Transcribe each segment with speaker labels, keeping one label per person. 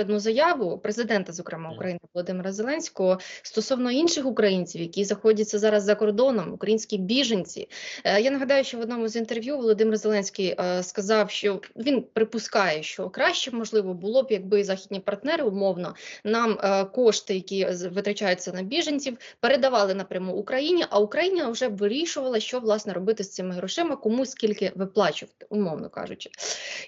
Speaker 1: одну заяву президента, зокрема України Володимира Зеленського, стосовно інших українців, які знаходяться зараз за кордоном, українські біженці. Е, Я нагадаю, що в одному з інтерв'ю Володимир Зеленський е, сказав, що він припускає, що краще можливо було б, якби західні партнери умовно нам е, кошти, які витрачаються на біженців, передавали напряму Україні, а Україна вже б вирішувала, що власне робити з цими грошима, кому скільки виплачувати, умовно кажучи.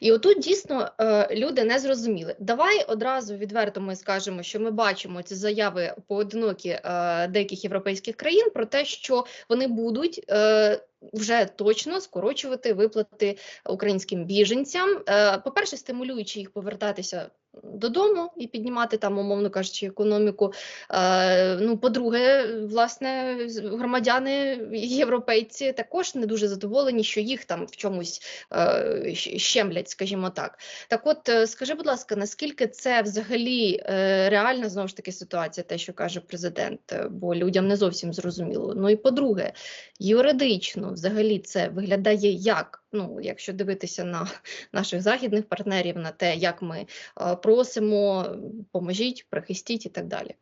Speaker 1: І отут дійсно люди не зрозуміли. Давай одразу відверто ми скажемо, що ми бачимо ці заяви поодинокі е, деяких європейських країн про те, що вони будуть. Е, вже точно скорочувати виплати українським біженцям. Е, По-перше, стимулюючи їх повертатися додому і піднімати там, умовно кажучи, економіку. Е, Ну, по-друге, власне, громадяни європейці також не дуже задоволені, що їх там в чомусь е, щемлять, скажімо так. Так, от е, скажи, будь ласка, наскільки це взагалі е, реальна знову ж таки ситуація, те, що каже президент, Е, бо людям не зовсім зрозуміло. Ну і по-друге, юридично взагалі це виглядає як? Ну, якщо дивитися на наших західних партнерів, на те, як ми е, просимо, поможіть, прихистіть і так далі.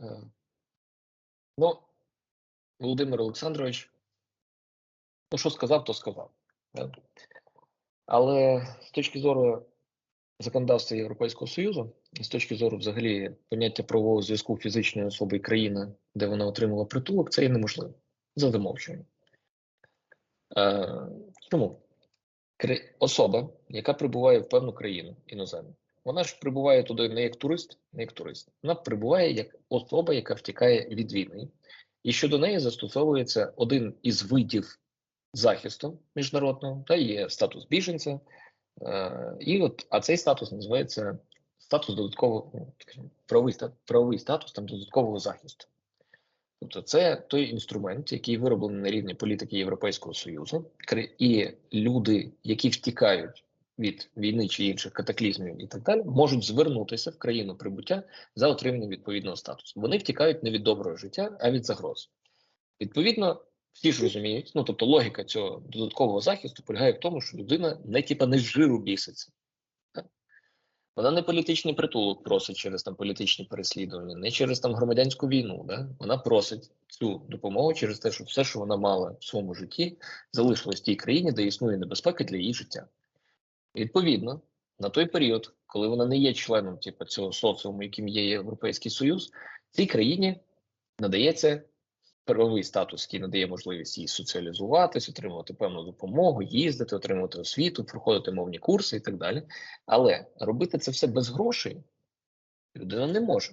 Speaker 2: Е, Ну, Володимир Олександрович, ну, що сказав, то сказав. Але з точки зору законодавства Європейського Союзу, з точки зору взагалі поняття правового зв'язку фізичної особи країни, де вона отримала притулок, це є неможливо за замовчуванням. Е, чому? Особа, яка прибуває в певну країну іноземну, вона ж прибуває туди не як турист, не як турист. Вона прибуває як особа, яка втікає від війни, і щодо неї застосовується один із видів захисту міжнародного, та є статус біженця. Е, і от, а цей статус називається статус додаткового ну, правовий, правовий статус там додаткового захисту. Тобто, це той інструмент, який вироблений на рівні політики Європейського Союзу, і люди, які втікають від війни чи інших катаклізмів і так далі, можуть звернутися в країну прибуття за отриманням відповідного статусу. Вони втікають не від доброго життя, а від загроз. Відповідно, всі ж розуміють, ну тобто логіка цього додаткового захисту полягає в тому, що людина не типа не з жиру біситься. Вона не політичний притулок просить через там політичні переслідування, не через там громадянську війну. Да? Вона просить цю допомогу через те, що все, що вона мала в своєму житті, залишилось в тій країні, де існує небезпека для її життя. Відповідно, на той період, коли вона не є членом типу, цього соціуму, яким є Європейський Союз, цій країні надається правовий статус, який надає можливість їй соціалізуватись, отримувати певну допомогу, їздити, отримувати освіту, проходити мовні курси і так далі. Але робити це все без грошей людина не може.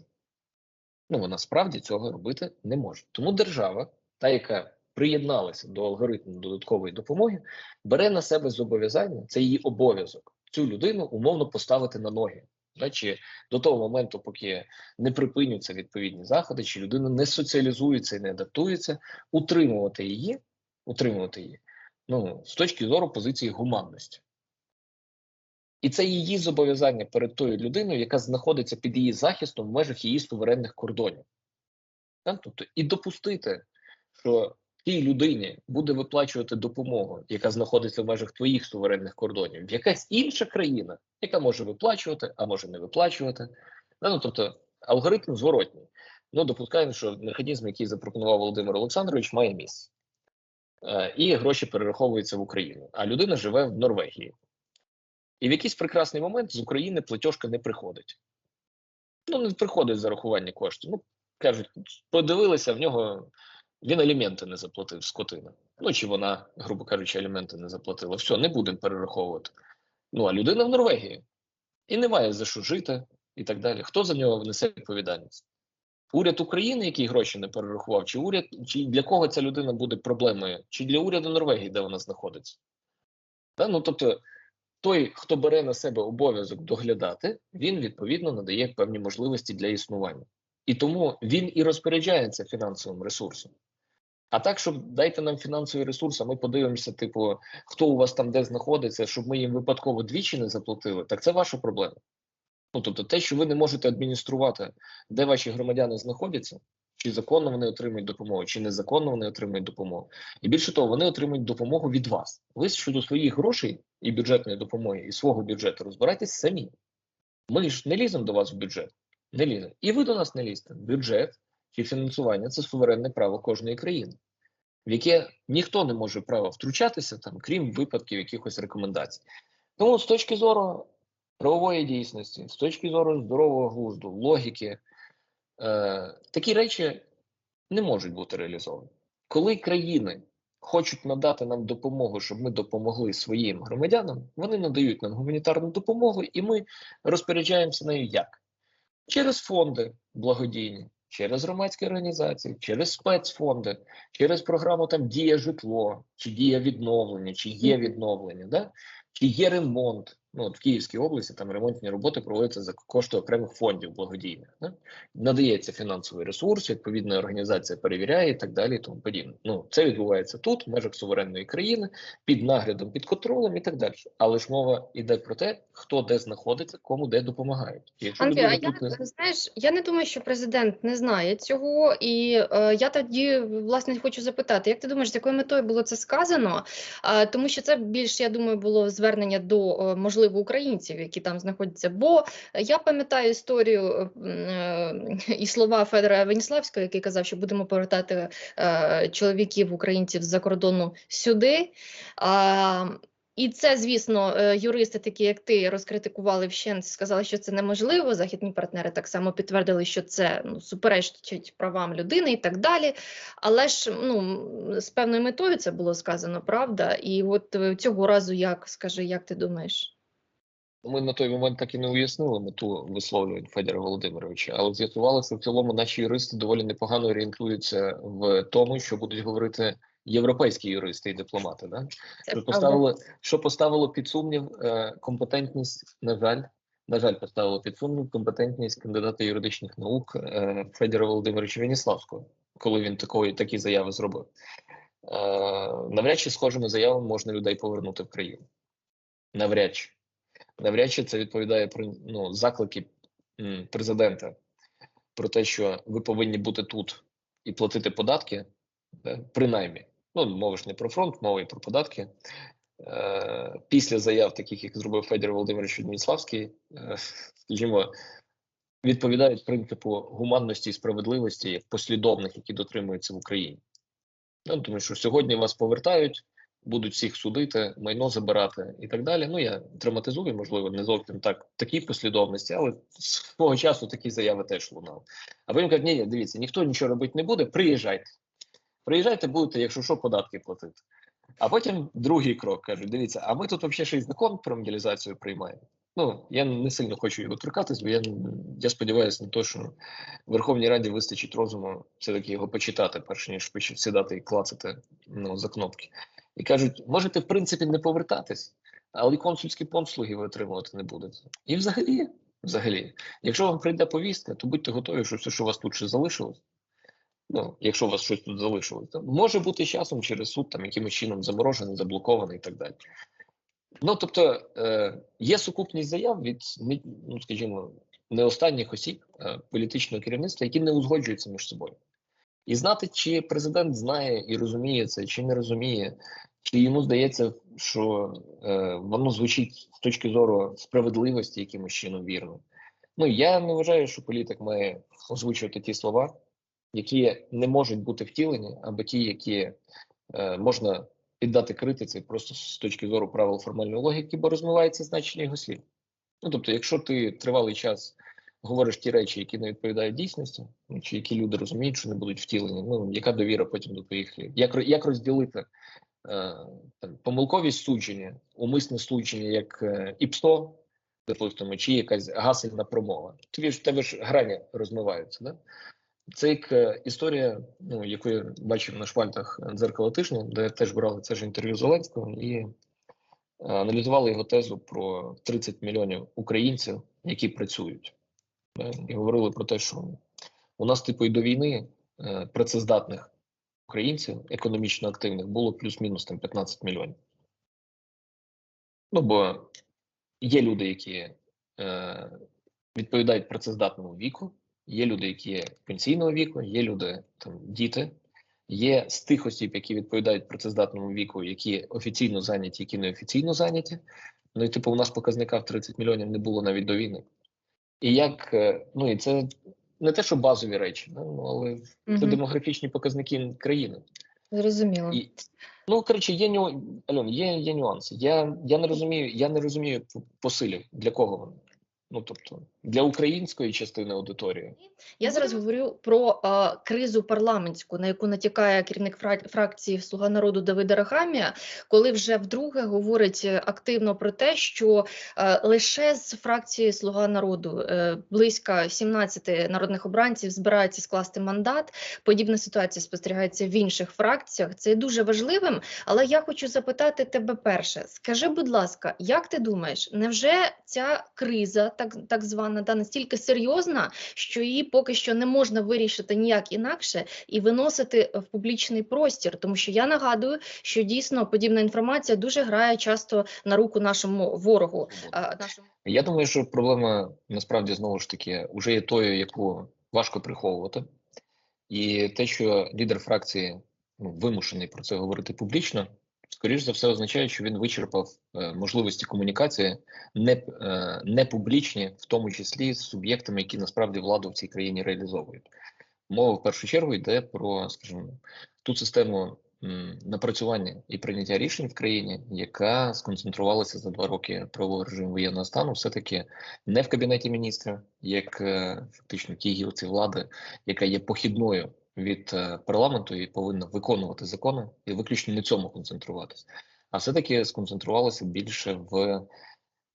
Speaker 2: Ну, вона справді цього робити не може. Тому держава, та, яка приєдналася до алгоритму додаткової допомоги, бере на себе зобов'язання, це її обов'язок, цю людину умовно поставити на ноги. Да, чи до того моменту, поки не припиняться відповідні заходи, чи людина не соціалізується і не адаптується, утримувати її, утримувати її, ну, з точки зору позиції гуманності. І це її зобов'язання перед тою людиною, яка знаходиться під її захистом в межах її суверенних кордонів. Тобто, і допустити, що тій людині буде виплачувати допомогу, яка знаходиться в межах твоїх суверенних кордонів, якась інша країна, яка може виплачувати, а може не виплачувати. Ну, тобто, алгоритм зворотній. Ну, допускаємо, що механізм, який запропонував Володимир Олександрович, має місце. Е, і гроші перераховуються в Україну, а людина живе в Норвегії. І в якийсь прекрасний момент з України платіжка не приходить. Ну, не приходить зарахування коштів. Ну, кажуть, подивилися, в нього він аліменти не заплатив скотина. Ну, чи вона, грубо кажучи, аліменти не заплатила. Все, не будемо перераховувати. Ну, а людина в Норвегії. І немає за що жити, і так далі. Хто за нього несе відповідальність? Уряд України, який гроші не перерахував, чи уряд, чи для кого ця людина буде проблемою, чи для уряду Норвегії, де вона знаходиться? Та? Ну, тобто, той, хто бере на себе обов'язок доглядати, він відповідно надає певні можливості для існування. І тому він і розпоряджається фінансовим ресурсом. А так, щоб дайте нам фінансовий ресурс, а ми подивимося, типу, хто у вас там де знаходиться, щоб ми їм випадково двічі не заплатили, так це ваша проблема. Ну тобто, те, що ви не можете адмініструвати, де ваші громадяни знаходяться, чи законно вони отримують допомогу, чи незаконно вони отримують допомогу. І більше того, вони отримують допомогу від вас. Ви щодо своїх грошей і бюджетної допомоги, і свого бюджету розбирайтесь самі. Ми ж не ліземо до вас в бюджет, не ліземо. І ви до нас не лізьте. Бюджет чи фінансування це суверенне право кожної країни, в яке ніхто не може право втручатися, там, крім випадків якихось рекомендацій. Тому з точки зору правової дійсності, з точки зору здорового глузду, логіки, е, такі речі не можуть бути реалізовані. Коли країни хочуть надати нам допомогу, щоб ми допомогли своїм громадянам, вони надають нам гуманітарну допомогу, і ми розпоряджаємося нею як? Через фонди благодійні, через громадські організації, через спецфонди, через програму там Дія житло, чи дія відновлення, чи є відновлення, да? чи є ремонт. Ну, от в Київській області там ремонтні роботи проводяться за кошти окремих фондів благодійних. Да? Надається фінансовий ресурс, відповідна організація перевіряє і так далі. І тому подібне. Ну це відбувається тут, в межах суверенної країни, під наглядом, під контролем і так далі. Але ж мова йде про те, хто де знаходиться, кому де допомагають. Якщо
Speaker 1: Андрій, а я
Speaker 2: не
Speaker 1: знаєш, я не думаю, що президент не знає цього, і е, я тоді власне хочу запитати, як ти думаєш, з якою метою було це сказано? Е, тому що це більш, я думаю, було звернення до е, можливо українців, які там знаходяться. Бо я пам'ятаю історію е, е, і слова Федора Веніславського, який казав, що будемо повертати е, чоловіків українців з-за кордону сюди. І це, звісно, юристи, такі як ти, розкритикували вщент, сказали, що це неможливо. Західні партнери так само підтвердили, що це ну, суперечить правам людини і так далі. Але ж ну, з певною метою це було сказано, правда? І от цього разу, як скажи, як ти думаєш?
Speaker 2: Ми на той момент так і не уяснили мету висловлювань Федора Володимировича, але з'ясувалося, в цілому наші юристи доволі непогано орієнтуються в тому, що будуть говорити європейські юристи і дипломати. Да? Що поставило, що поставило під сумнів е, компетентність, на жаль, на жаль, поставило під сумнів компетентність кандидата юридичних наук е, Федора Володимировича Веніславського, коли він такої такі заяви зробив. Е, навряд чи схожими заявами можна людей повернути в країну. Навряд чи. Навряд чи це відповідає про ну, заклики президента про те, що ви повинні бути тут і платити податки, принаймні. Ну, мова ж не про фронт, мова і про податки. Е, після заяв, таких як зробив Федір Володимирович Веніславський, е, скажімо, відповідають принципу гуманності і справедливості як послідовних, які дотримуються в Україні. Ну, тому що сьогодні вас повертають, будуть всіх судити, майно забирати і так далі. Ну я драматизую, можливо, не зовсім так такій послідовності, але свого часу такі заяви теж лунали. А потім кажуть, ні, дивіться, ніхто нічого робити не буде, приїжджайте. Приїжджайте, будете, якщо що, податки платити. А потім другий крок кажуть: дивіться, а ми тут взагалі ще й закон про мобілізацію приймаємо. Ну, я не сильно хочу його торкатись, бо я, я сподіваюся на те, що в Верховній Раді вистачить розуму все-таки його почитати, перш ніж сідати і клацати ну, за кнопки. І кажуть, можете, в принципі, не повертатись, але консульські послуги ви отримувати не будете. І взагалі, взагалі, якщо вам прийде повістка, то будьте готові, що все, що у вас тут ще залишилось, ну, якщо у вас щось тут залишилось, може бути часом через суд, там якимось чином заморожений, заблокований і так далі. Ну, тобто, е, є сукупність заяв від, ну, скажімо, не останніх осіб е, політичного керівництва, які не узгоджуються між собою. І знати, чи президент знає і розуміє це, чи не розуміє, чи йому здається, що е, воно звучить з точки зору справедливості якимось чином вірно. Ну я не вважаю, що політик має озвучувати ті слова, які не можуть бути втілені, або ті, які е, можна піддати критиці просто з точки зору правил формальної логіки, бо розмивається значення його слів. Ну тобто, якщо ти тривалий час говориш ті речі, які не відповідають дійсності, ну, чи які люди розуміють, що не будуть втілені, ну яка довіра потім до твоїх? Як, як розділити е, там, помилковість судження, умисне судження як е, ІПСО, допустимо, чи якась гасельна промова? Тобі ж тебе ж грані розмиваються, да? Це як е, історія, ну, яку я бачив на шпальтах дзеркала тижня, де теж брали це ж інтерв'ю Зеленського і е, аналізували його тезу про 30 мільйонів українців, які працюють. Да, І говорили про те, що у нас, типу, і до війни е, працездатних українців, економічно активних, було плюс-мінус там 15 мільйонів. Ну, бо є люди, які е, відповідають працездатному віку, є люди, які є пенсійного віку, є люди, там, діти, є з тих осіб, які відповідають працездатному віку, які офіційно зайняті, які неофіційно зайняті. Ну і типу, у нас показника в 30 мільйонів не було навіть до війни. І як е, ну і це не те, що базові речі, ну, але це
Speaker 1: Мгм.
Speaker 2: демографічні показники країни.
Speaker 1: Зрозуміло.
Speaker 2: І, ну коротше, є ню... Альон, є, є нюанси. Я, я не розумію, я не розумію посилів для кого вони. Ну тобто для української частини аудиторії.
Speaker 1: Я зараз говорю про е, кризу парламентську, на яку натякає керівник фра- фракції Слуга народу Давида Рахамія, коли вже вдруге говорить е, активно про те, що е, лише з фракції Слуга народу е, близько 17 народних обранців збираються скласти мандат. Подібна ситуація спостерігається в інших фракціях. Це дуже важливим. Але я хочу запитати тебе перше. Скажи, будь ласка, як ти думаєш, невже ця криза, так, так звана, та настільки серйозна, що її поки що не можна вирішити ніяк інакше і виносити в публічний простір? Тому що я нагадую, що дійсно подібна інформація дуже грає часто на руку нашому ворогу.
Speaker 2: Я думаю, що проблема насправді знову ж таки вже є тою, яку важко приховувати, і те, що лідер фракції ну, вимушений про це говорити публічно, скоріш за все означає, що він вичерпав е, можливості комунікації не, е, не публічні, в тому числі з суб'єктами, які насправді владу в цій країні реалізовують. Мова в першу чергу йде про, скажімо, ту систему м, напрацювання і прийняття рішень в країні, яка сконцентрувалася за два роки правового режиму воєнного стану, все-таки не в кабінеті міністрів, як е, фактично тій гілці влади, яка є похідною від е, парламенту і повинна виконувати закони, і виключно на цьому концентруватися, а все-таки сконцентрувалася більше в,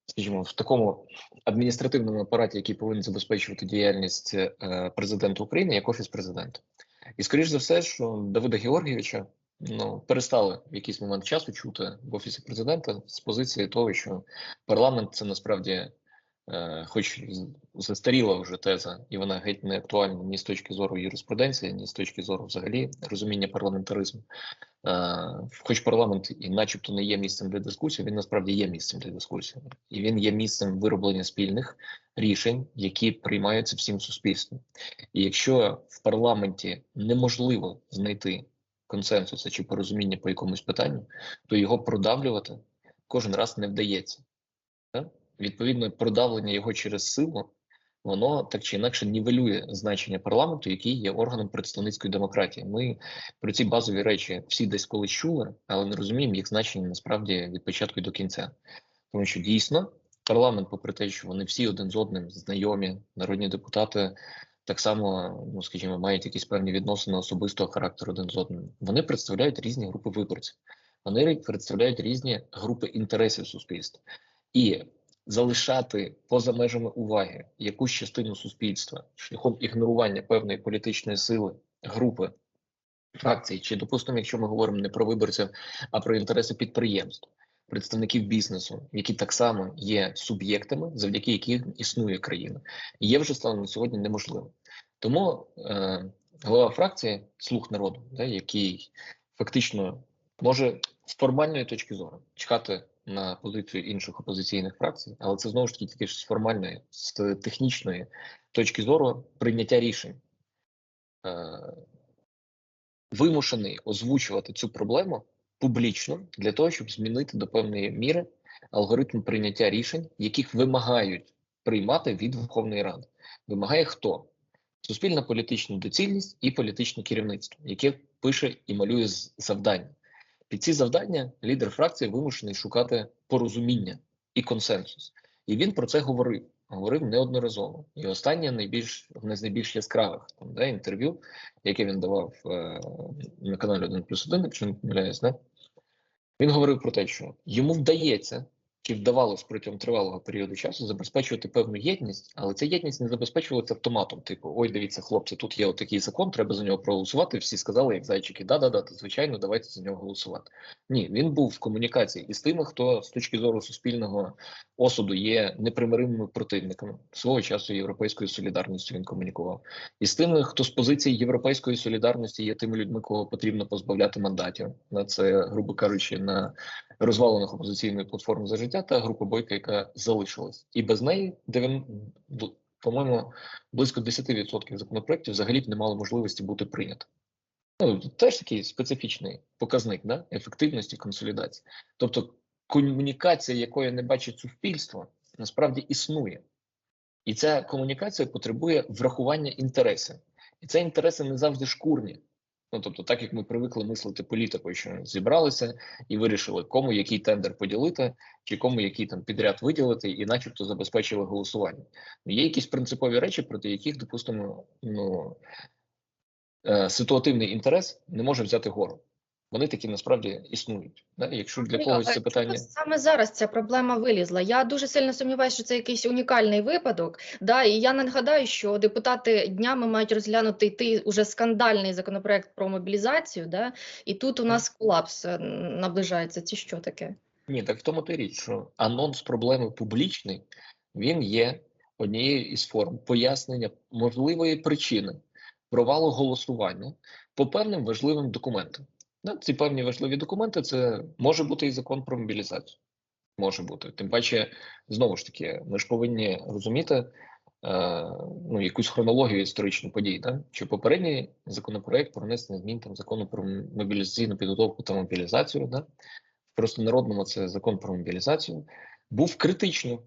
Speaker 2: скажімо, в такому адміністративному апараті, який повинен забезпечувати діяльність е, президента України як офіс президента. І скоріш за все, що Давида Георгійовича ну перестали в якийсь момент часу чути в офісі президента з позиції того, що парламент це насправді, хоч застаріла вже теза, і вона геть не актуальна ні з точки зору юриспруденції, ні з точки зору взагалі розуміння парламентаризму. Е, хоч парламент і, начебто, не є місцем для дискусії, він насправді є місцем для дискусії, і він є місцем вироблення спільних рішень, які приймаються всім суспільством. І якщо в парламенті неможливо знайти консенсуса чи порозуміння по якомусь питанню, то його продавлювати кожен раз не вдається. Відповідно, продавлення його через силу, воно так чи інакше нівелює значення парламенту, який є органом представницької демократії. Ми про ці базові речі всі десь колись чули, але не розуміємо їх значення насправді від початку до кінця. Тому що дійсно парламент, попри те, що вони всі один з одним знайомі, народні депутати так само, ну скажімо, мають якісь певні відносини особистого характеру один з одним. Вони представляють різні групи виборців, вони представляють різні групи інтересів суспільства і залишати поза межами уваги якусь частину суспільства шляхом ігнорування певної політичної сили групи фракцій, чи допустимо, якщо ми говоримо не про виборців, а про інтереси підприємств, представників бізнесу, які так само є суб'єктами, завдяки яким існує країна, є вже станом на сьогодні неможливо. Тому е, голова фракції слуг народу, да, який фактично може з формальної точки зору чекати на позицію інших опозиційних фракцій, але це знову ж таки тільки з формальної, з технічної точки зору прийняття рішень. Е, вимушений озвучувати цю проблему публічно для того, щоб змінити до певної міри алгоритм прийняття рішень, яких вимагають приймати від Верховної Ради. Вимагає хто? Суспільна політична доцільність і політичне керівництво, яке пише і малює завдання. Під ці завдання лідер фракції вимушений шукати порозуміння і консенсус. І він про це говорив. Говорив неодноразово. І останнє найбільш одне з найбільш яскравих там, да, інтерв'ю, яке він давав е, на каналі 1 плюс 1, якщо не помиляюсь, да? він говорив про те, що йому вдається чи вдавалось протягом тривалого періоду часу забезпечувати певну єдність, але ця єдність не забезпечувалася автоматом. Типу, ой, дивіться, хлопці, тут є отакий закон, треба за нього проголосувати. Всі сказали, як зайчики, да-да-да, звичайно, давайте за нього голосувати. Ні, він був в комунікації із тими, хто з точки зору суспільного осуду є непримиримими противниками. Свого часу європейською солідарністю він комунікував. І з тими, хто з позиції європейської солідарності є тими людьми, кого потрібно позбавляти мандатів. На це, грубо кажучи, на розвалених опозиційної платформи за життя та група бойка, яка залишилась, і без неї дев'ян- по-моєму, близько 10% законопроєктів взагалі не мали можливості бути прийнято. Ну, теж такий специфічний показник да? ефективності консолідації. Тобто комунікація, якої не бачить суспільство, насправді існує. І ця комунікація потребує врахування інтересів. І це інтереси не завжди шкурні. Ну тобто, так як ми привикли мислити політикою, що зібралися і вирішили, кому який тендер поділити, чи кому який там підряд виділити, і начебто забезпечили голосування. Ну, Є якісь принципові речі, проти яких, допустимо, ну е, ситуативний інтерес не може взяти гору. Вони такі насправді існують. Да? Якщо для когось це питання.
Speaker 1: саме зараз ця проблема вилізла. Я дуже сильно сумніваюся, що це якийсь унікальний випадок. Да, і я нагадаю, що депутати днями мають розглянути йти уже скандальний законопроект про мобілізацію. Да, і тут у нас колапс е, наближається. Це що таке?
Speaker 2: Ні, так в тому то й річ, що анонс проблеми публічний, він є однією із форм пояснення можливої причини провалу голосування по певним важливим документам. Ці певні важливі документи це може бути і закон про мобілізацію. Може бути. Тим паче, знову ж таки, ми ж повинні розуміти е, ну, якусь хронологію історичних подій. Да? Що попередній законопроект про внесення змін там закону про мобілізаційну підготовку та мобілізацію, да? в простонародному це закон про мобілізацію, був критично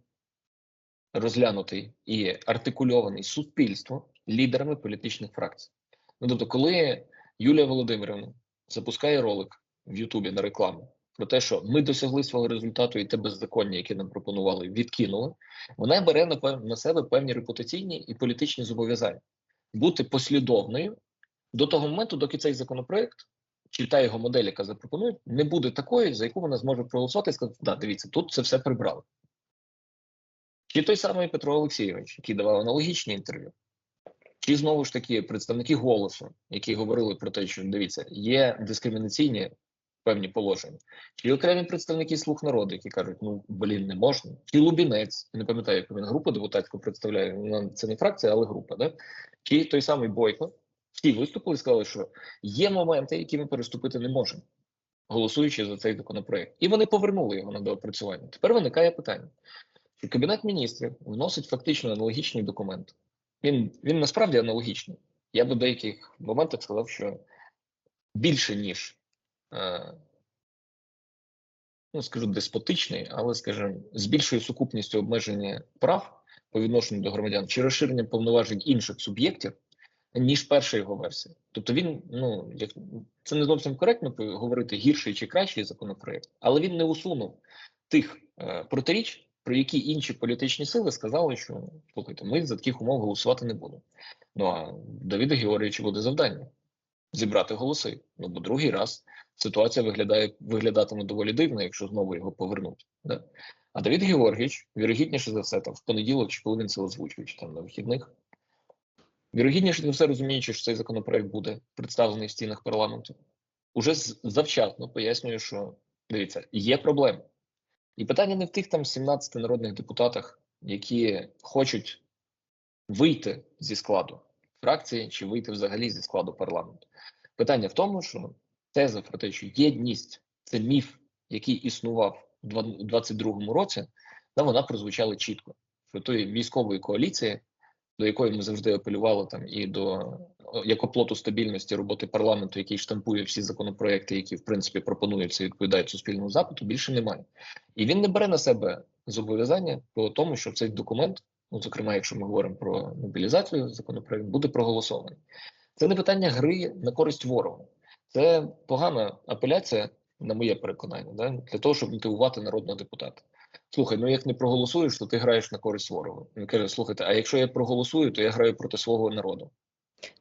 Speaker 2: розглянутий і артикульований суспільством лідерами політичних фракцій. Ну тобто, коли Юлія Володимирівна запускає ролик в Ютубі на рекламу про те, що ми досягли свого результату, і те беззаконня, яке нам пропонували, відкинули, вона бере на, себе певні репутаційні і політичні зобов'язання. Бути послідовною. До того моменту, доки цей законопроект чи та його модель, яка запропонує, не буде такою, за яку вона зможе проголосувати і сказати, да, дивіться, тут це все прибрали. Чи той самий Петро Олексійович, який давав аналогічні інтерв'ю, чи знову ж таки представники голосу, які говорили про те, що дивіться, є дискримінаційні певні положення, чи окремі представники слуг народу, які кажуть, ну блін, не можна, чи Лубінець, не пам'ятаю, яку він групу депутатську представляє, це не фракція, але група, да? чи той самий Бойко, всі виступили і сказали, що є моменти, які ми переступити не можемо, голосуючи за цей законопроект. І вони повернули його на доопрацювання. Тепер виникає питання, що Кабінет міністрів вносить фактично аналогічний документ. Він, він насправді аналогічний. Я би в деяких моментах сказав, що більше, ніж, е, ну скажу, деспотичний, але, скажімо, з більшою сукупністю обмеження прав по відношенню до громадян чи розширенням повноважень інших суб'єктів, ніж перша його версія. Тобто він, ну як це не зовсім коректно говорити гірший чи кращий законопроект, але він не усунув тих е, протиріч, про які інші політичні сили сказали, що слухайте, ми за таких умов голосувати не будемо. Ну а Давіда Георгійовича буде завдання зібрати голоси. Ну бо другий раз ситуація виглядає виглядатиме доволі дивно, якщо знову його повернуть. Да? А Давід Георгійович, вірогідніше за все, там в понеділок, чи коли він це озвучує, чи там на вихідних. Вірогідніше за все розуміючи, що цей законопроект буде представлений в стінах парламенту, уже завчасно пояснює, що дивіться, є проблеми. І питання не в тих там 17 народних депутатах, які хочуть вийти зі складу фракції чи вийти взагалі зі складу парламенту. Питання в тому, що теза про те, що єдність це міф, який існував у два- у 22-му році, та вона прозвучала чітко. Що тої військової коаліції, до якої ми завжди апелювали там і до як оплоту стабільності роботи парламенту, який штампує всі законопроекти, які в принципі пропонуються відповідають суспільному запиту, більше немає. І він не бере на себе зобов'язання по тому, що цей документ, ну зокрема, якщо ми говоримо про мобілізацію, законопроект буде проголосований. Це не питання гри на користь ворога. Це погана апеляція, на моє переконання, да? для того, щоб мотивувати народного депутата. Слухай, ну як не проголосуєш, то ти граєш на користь ворога. Він каже: слухайте, а якщо я проголосую, то я граю проти свого народу.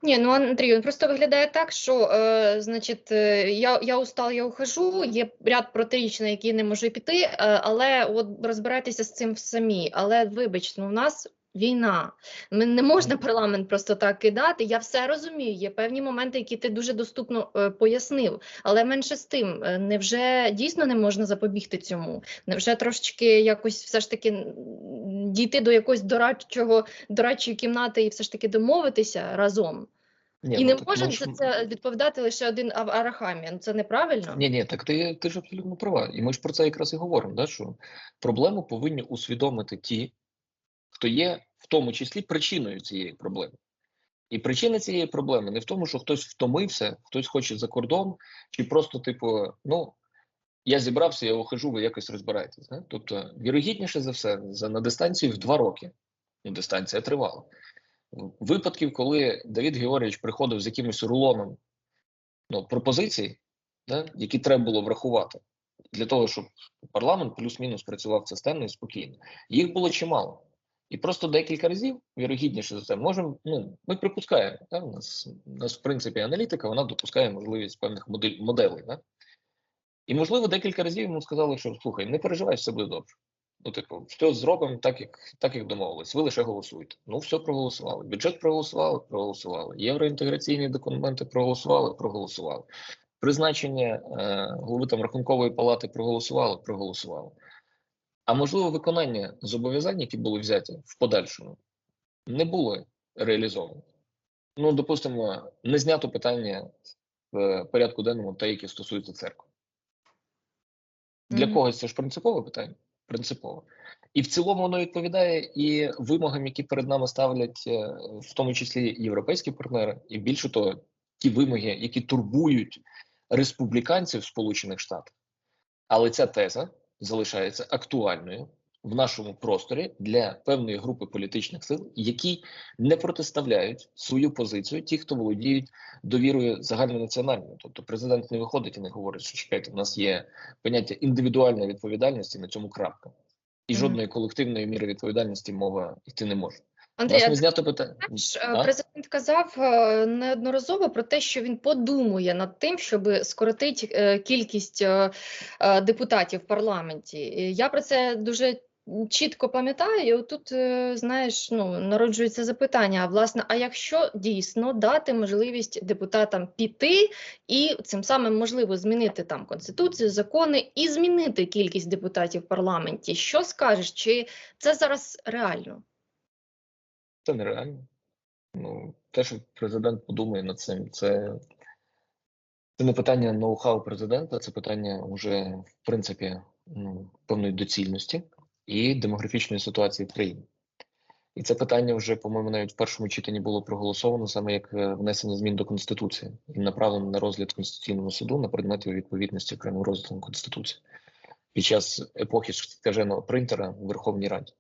Speaker 1: Ні, ну Андрій, він просто виглядає так, що е, значить, е, я, я устал, я ухожу, є ряд протиріч, на які не можу піти, е, але от розбирайтеся з цим самі. Але вибачте, ну, у нас війна. Не можна парламент просто так кидати. Я все розумію. Є певні моменти, які ти дуже доступно е, пояснив. Але менше з тим, е, невже дійсно не можна запобігти цьому? Невже трошечки якось все ж таки дійти до якогось дорадчого, дорадчої кімнати і все ж таки домовитися разом?
Speaker 2: Ні,
Speaker 1: І
Speaker 2: ну,
Speaker 1: не може
Speaker 2: ми
Speaker 1: за це відповідати лише один Ав- Арахамія. Це неправильно?
Speaker 2: Ні, ні, так ти, ти ж абсолютно права. І ми ж про це якраз і говоримо, да, що проблему повинні усвідомити ті, хто є в тому числі причиною цієї проблеми. І причина цієї проблеми не в тому, що хтось втомився, хтось хоче за кордон, чи просто, типу, ну, я зібрався, я ухожу, ви якось розбираєтесь. Да? Тобто, вірогідніше за все, за на дистанції в два роки Ну, дистанція тривала. Випадків, коли Давід Георгійович приходив з якимось рулоном ну, пропозицій, да, які треба було врахувати для того, щоб парламент плюс-мінус працював системно і спокійно. Їх було чимало. І просто декілька разів, вірогідніше за це, можемо. Ну, ми припускаємо. Да? У нас, у нас, в принципі, аналітика вона допускає можливість певних модель, моделей. Да? І, можливо, декілька разів йому сказали, що слухай, не переживай, все буде добре. Ну, типу, все зробимо так, як так, як домовились. Ви лише голосуйте. Ну, все проголосували. Бюджет проголосували, проголосували. Євроінтеграційні документи проголосували, проголосували. Призначення е, голови там рахункової палати проголосували, проголосували. А можливо, виконання зобов'язань, які були взяті в подальшому, не було реалізовано. Ну, допустимо, не знято питання в порядку денному, те, яке стосується церкви. Для
Speaker 1: Мгм.
Speaker 2: когось це ж принципове питання. Принципово. І в цілому воно відповідає і вимогам, які перед нами ставлять, е, в тому числі європейські партнери, і більше того, ті вимоги, які турбують республіканців в Сполучених Штатах. Але ця теза залишається актуальною в нашому просторі для певної групи політичних сил, які не протиставляють свою позицію, ті, хто володіють довірою загальнонаціональною. Тобто президент не виходить і не говорить, що чекайте, у нас є поняття індивідуальної відповідальності на цьому крапка. І жодної колективної міри відповідальності мова йти не може.
Speaker 1: Андрій, а
Speaker 2: знято питання.
Speaker 1: знаєш, е, президент казав е, неодноразово про те, що він подумує над тим, щоб скоротити е, кількість депутатів в парламенті. Я про це дуже чітко пам'ятаю. І отут, е, знаєш, ну народжується запитання: а власне, а якщо дійсно дати можливість депутатам піти і цим самим можливо змінити там конституцію, закони і змінити кількість депутатів в парламенті? Що скажеш? Чи це зараз реально?
Speaker 2: Це нереально. Ну, те, що президент подумає над цим, це, це не питання ноу-хау президента, це питання вже, в принципі, ну, певної доцільності і демографічної ситуації в країні. І це питання вже, по-моєму, навіть в першому читанні було проголосовано саме як е, внесення змін до Конституції і направлено на розгляд Конституційного суду на предмет його відповідності окремим розділом Конституції під час епохи скаженого принтера в Верховній Раді.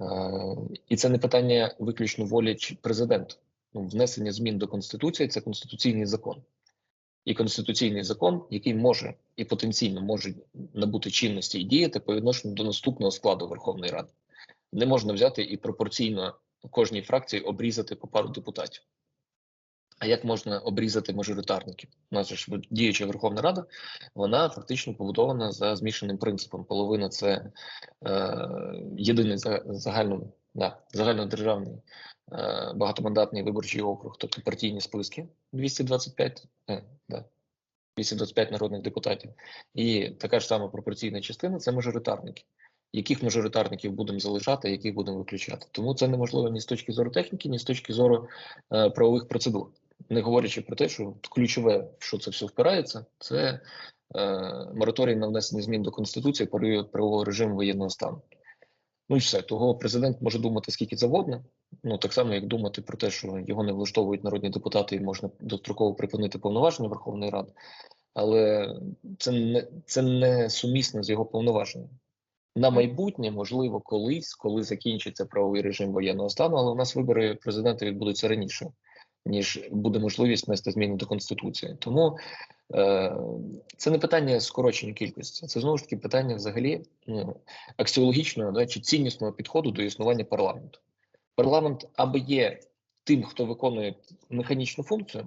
Speaker 2: Е, І це не питання виключно волі президента. Ну, внесення змін до Конституції це конституційний закон. І конституційний закон, який може і потенційно може набути чинності і діяти по відношенню до наступного складу Верховної Ради. Не можна взяти і пропорційно кожній фракції обрізати по пару депутатів. А як можна обрізати мажоритарників? У нас ж діюча Верховна Рада, вона фактично побудована за змішаним принципом. Половина це е, єдиний за- загально, да, загальнодержавний е, багатомандатний виборчий округ, тобто партійні списки 225, е, да, 225 народних депутатів. І така ж сама пропорційна частина це мажоритарники. Яких мажоритарників будемо залишати, яких будемо виключати. Тому це неможливо ні з точки зору техніки, ні з точки зору е, правових процедур. Не говорячи про те, що ключове, що це все впирається, це е, мораторій на внесення змін до Конституції період правового режиму воєнного стану. Ну і все. Того президент може думати скільки завгодно. Ну так само, як думати про те, що його не влаштовують народні депутати і можна достроково припинити повноваження Верховної Ради, але це не це не сумісно з його повноваженням. На майбутнє, можливо, колись, коли закінчиться правовий режим воєнного стану, але у нас вибори президента відбудуться раніше, ніж буде можливість внести зміни до конституції. Тому е, це не питання скорочення кількості, це знову ж таки питання взагалі ну, аксіологічного да, чи ціннісного підходу до існування парламенту. Парламент або є тим, хто виконує механічну функцію,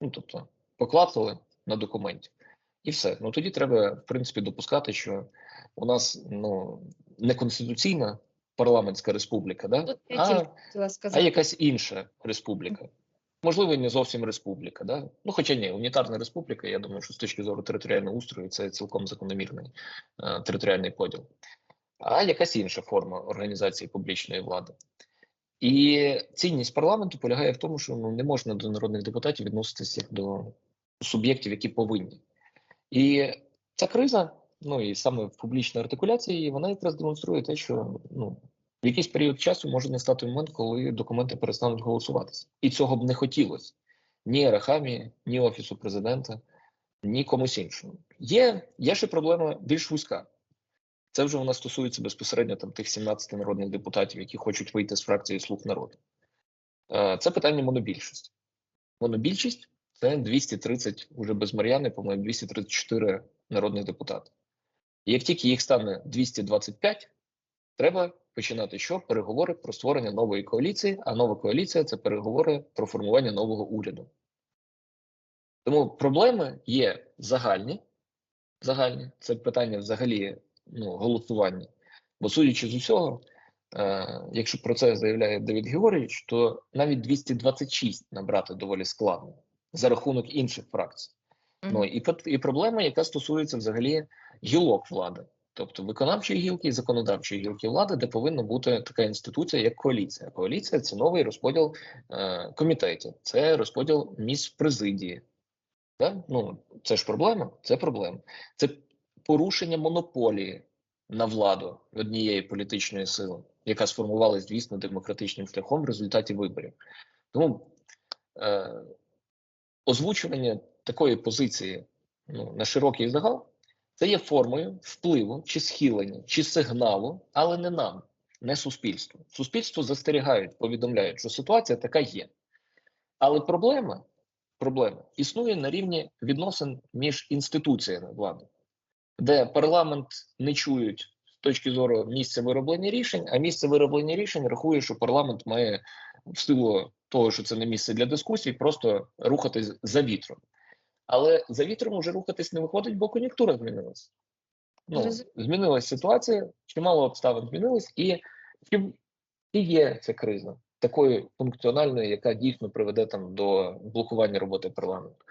Speaker 2: ну тобто поклацали на документі, і все. Ну тоді треба, в принципі, допускати, що у нас ну не конституційна парламентська республіка, да?
Speaker 1: Тут я
Speaker 2: а,
Speaker 1: хотіла
Speaker 2: а якась інша республіка. Можливо, і не зовсім республіка, да? Ну, хоча ні, унітарна республіка, я думаю, що з точки зору територіального устрою це цілком закономірний е, територіальний поділ, а якась інша форма організації публічної влади. І цінність парламенту полягає в тому, що ну, не можна до народних депутатів відноситися як до суб'єктів, які повинні. І ця криза, ну і саме в публічній артикуляції, вона якраз демонструє те, що ну, в якийсь період часу може настати момент, коли документи перестануть голосуватися. І цього б не хотілося ні Арахамі, ні Офісу президента, ні комусь іншому. Є, є ще проблема більш вузька. Це вже вона стосується безпосередньо там тих 17 народних депутатів, які хочуть вийти з фракції слуг народу. Е, Це питання монобільшості. Монобільшість це 230, уже без Мар'яни, по-моєму, 234 народних депутати. Як тільки їх стане 225, треба починати що? Переговори про створення нової коаліції, а нова коаліція це переговори про формування нового уряду. Тому проблеми є загальні. Загальні це питання взагалі ну, голосування. Бо судячи з усього, е, якщо про це заявляє Давид Георгійович, то навіть 226 набрати доволі складно за рахунок інших фракцій. Ну і і проблема, яка стосується взагалі гілок влади, тобто виконавчої гілки і законодавчої гілки влади, де повинна бути така інституція, як коаліція. Коаліція це новий розподіл е, комітетів, це розподіл місць в президії. Да? Ну це ж проблема. Це проблема. Це порушення монополії на владу однієї політичної сили, яка сформувалась дійсно демократичним шляхом в результаті виборів. Тому е, озвучування такої позиції ну, на широкий загал це є формою впливу чи схилення, чи сигналу, але не нам, не суспільству. Суспільство застерігають, повідомляють, що ситуація така є. Але проблема, проблема існує на рівні відносин між інституціями влади, де парламент не чують з точки зору місця вироблення рішень, а місце вироблення рішень рахує, що парламент має в силу того, що це не місце для дискусій, просто рухатись за вітром. Але за вітром вже рухатись не виходить, бо кон'юнктура змінилась. Ну, Змінилася ситуація, чимало обставин змінилось, і і є ця криза такою функціональною, яка дійсно приведе там до блокування роботи парламенту.